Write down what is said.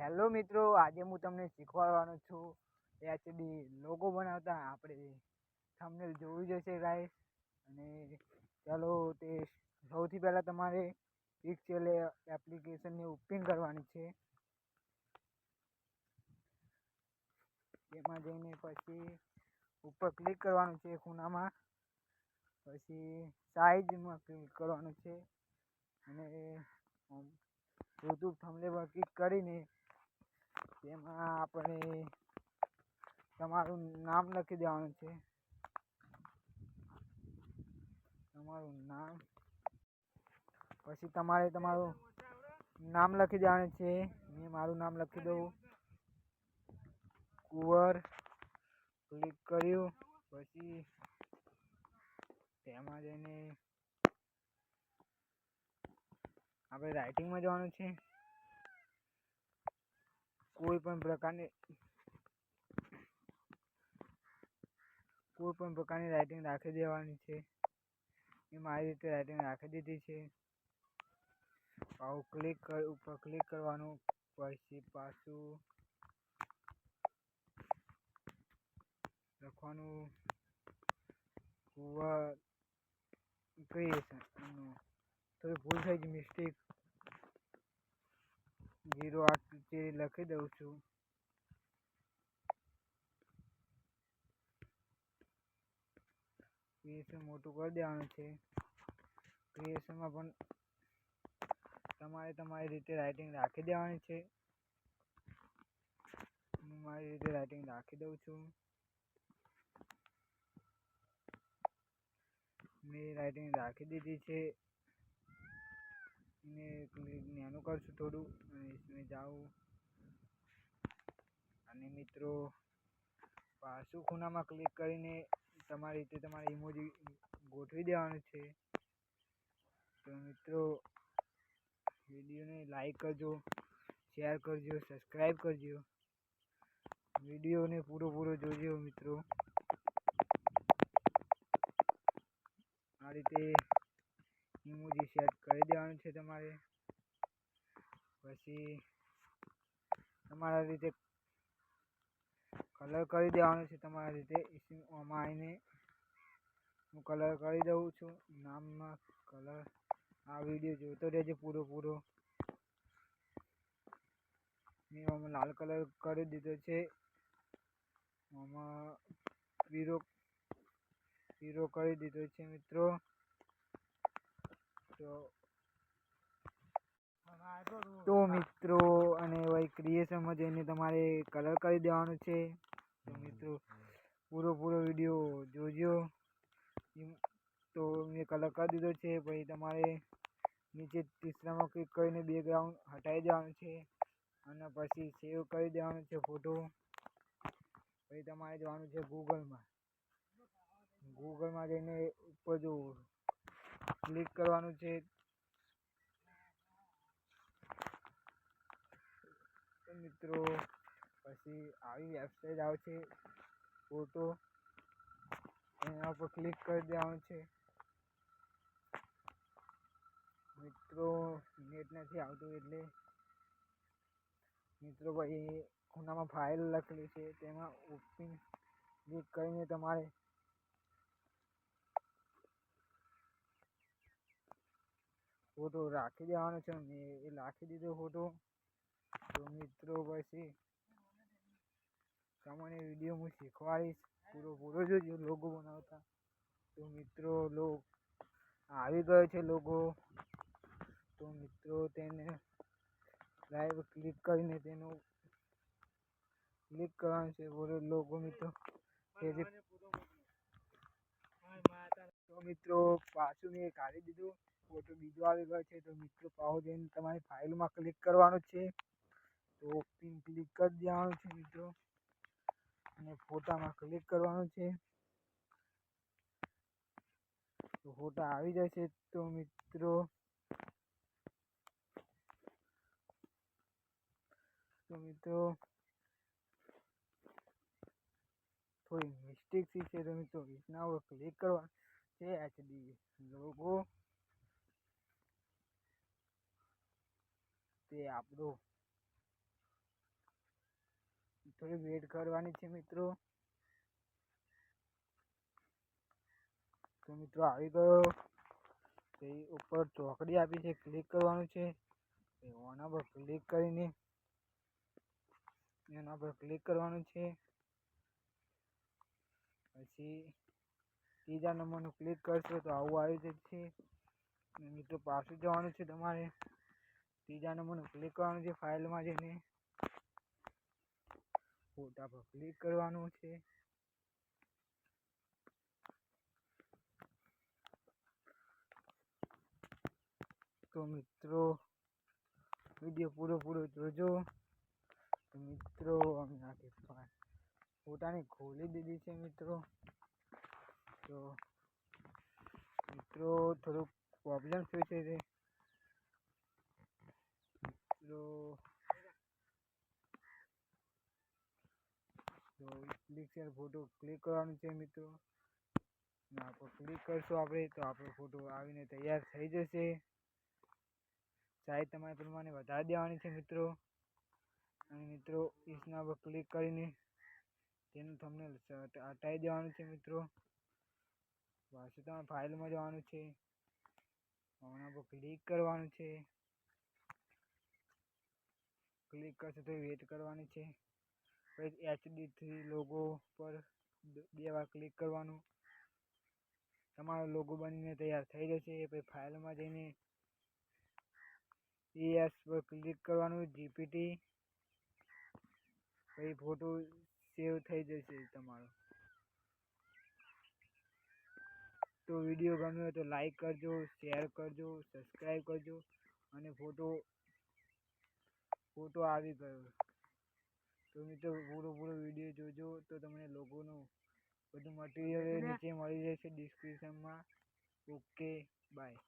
Hello મિત્રો. આજે હું તમને શીખવાડવાનો છું. એચડી લોગો બનાવતા, આપણે થંબનેલ જોવું જશે ગાઈસ અને ચાલો, તે સૌથી પહેલાં તમારે પિક્સેલ એપ્લિકેશનને ઓપન કરવાની છે. તેમાં જઈને પછી ઉપર ક્લિક કરવાનું છે ખૂણામાં. પછી સાઇઝમાં ક્લિક કરવાનું છે. અને યુટ્યુબ થંબનેલ પર ક્લિક કરીને તેમાં આપણે તમારું નામ લખી દેવાનું છે. તમારું નામ. પછી તમારે તમારું નામ લખી દેવાનું છે. મેં મારું નામ લખી દઉં. કુંવર. ક્લિક કર્યું. પછી તેમાં જઈને આપણે રાઇટિંગમાં જવાનું છે. કોઈ પણ પ્રકારની કોઈ પણ પ્રકારની રાઇટિંગ રાખી દેવાની છે. મેં મારી રીતે રાઇટિંગ રાખી દીધી છે. આવું ક્લિક કર, ઉપર ક્લિક કરવાનું, પછી પાછું લખવાનું કુંવર ક્રિએશન થોડી ભૂલ થઈ ગઈ મિસ્ટેક જીરો આઠ જે લખી દઉં છું. ક્રિએશન મોટું કરી દેવાનું છે. ક્રિએશનમાં પણ તમારે તમારી રીતે રાઇટિંગ રાખી દેવાની છે. હું મારી રીતે રાઇટિંગ રાખી દઉં છું. મેં રાઇટિંગ રાખી દીધી છે. ને ક્લિક નાનું કરશું થોડું અને इसमें જાઉં અને મિત્રો પાછું ખૂણામાં ક્લિક કરીને તમારી રીતે તમારે ઇમોજી ગોઠવી દેવાનું છે તો મિત્રો વિડીયોને લાઈક કરજો શેર કરજો સબસ્ક્રાઈબ કરજો વિડીયોને પૂરો પૂરો જોજો મિત્રો આ રીતે ઇમોજી સેટ કરી દેવાનું છે તમારે, પછી તમારા રીતે કલર કરી દેવાનો છે તમારા રીતે. આમાં આવીને હું કલર કરી દઉં છું. નામમાં કલર આ વીડિયો જોતો રહેજો પૂરો પૂરો મેં આમાં લાલ કલર કરી દીધો છે. આમાં પીરો પીરો કરી દીધો છે મિત્રો. તો તો મિત્રો અને વહી ક્રિએશનમાં જઈને તમારે કલર કરી દેવાનું છે. તો મિત્રો પૂરો પૂરો વીડિયો જોજો તો મેં કલર કરી દીધો છે પછી તમારે નીચે તીસરામાં ક્લિક કરીને બેકગ્રાઉન્ડ હટાવી દેવાનું છે. અને પછી સેવ કરી દેવાનું છે ફોટો પછી તમારે જવાનું છે ગૂગલમાં ગૂગલમાં જઈને ઉપર જો ક્લિક કરવાનું છે. મિત્રો, પછી આવી વેબસાઇટ આવશે ફોટો એના પર ક્લિક કરી દેવાનું છે. મિત્રો નેટ નથી આવતું એટલે મિત્રો પછી ખૂણામાં ફાઇલ લખેલી છે, તેમાં ઓપન ક્લિક કરીને તમારે ફોટો રાખી દેવાનો છે મેં એ રાખી દીધો ફોટો. તો મિત્રો પછી તમને વીડિયો હું શીખવાડીશ. પૂરો પૂરો જોજો લોગો બનાવતા. તો મિત્રો લોગ આવી ગયો છે લોગો તો મિત્રો તેને લાઈવ ક્લિક કરીને તેનું ક્લિક કરવાનું છે. બોલો લોગો મિત્રો. તો મિત્રો પાછું મેં કાઢી દીધું. ફોટો બીજો આવી ગયો છે. તો મિત્રો પાવો જઈને તમારી ફાઇલમાં ક્લિક કરવાનું છે. તો પિન ક્લિક કરી દેવાનું છે મિત્રો. અને ફોટામાં ક્લિક કરવાનું છે. તો ફોટા આવી જશે તો મિત્રો. તો મિત્રો. થોડી મિસ્ટેક થઈ છે તો મિત્રો, રીતના ઉપર ક્લિક કરવા છે. એચડી લોગો તે આપણો થોડી વેટ કરવાની છે મિત્રો. તો મિત્રો આવી ગયો. તે ઉપર ચોકડી આપી છે ક્લિક કરવાનું છે. એના પર ક્લિક કરીને એના પર ક્લિક કરવાનું છે. પછી ત્રીજા નંબરનું ક્લિક કરશો તો આવું આવી જશે. મિત્રો પાછું જવાનું છે તમારે. ત્રીજા નંબરનું ક્લિક કરવાનું છે ફાઇલમાં જઈને. ફોટા પર ક્લિક કરવાનું છે. તો મિત્રો વીડિયો પૂરો પૂરો જોજો. તો મિત્રો, અમે આખી ફોટાને ખોલી દીધી છે મિત્રો. તો મિત્રો, થોડુંક પ્રોબ્લેમ થયું છે મિત્રો તો ક્લિક ફોટો ક્લિક કરવાનું છે મિત્રો. ના પર ક્લિક કરશું આપણે, તો આપણો ફોટો આવીને તૈયાર થઈ જશે. સાઈઝ તમારે પ્રમાણે વધારી દેવાની છે મિત્રો. અને મિત્રો ઇસના પર ક્લિક કરીને તેનું તમને હટાવી દેવાનું છે મિત્રો. પાછું તમારે ફાઇલમાં જવાનું છે. હમણાં પર ક્લિક કરવાનું છે. ક્લિક કરશે તો વેટ કરવાની છે. પછી એચડી થ્રી લોગો પર બે વાર ક્લિક કરવાનું. તમારો લોગો બનીને તૈયાર થઈ જશે. પછી ફાઇલમાં જઈને એસ પર ક્લિક કરવાનું જીપીટી પછી ફોટો સેવ થઈ જશે તમારો. તો વીડિયો ગમ્યો તો લાઈક કરજો શેર કરજો સબસ્ક્રાઈબ કરજો અને ફોટો ફોટો આવી ગયો. તો મિત્રો પૂરો પૂરો વીડિયો જોજો તો તમને લોગોનું બધું મટીરિયલ નીચે મળી જશે ડિસ્ક્રિપ્શનમાં ઓકે બાય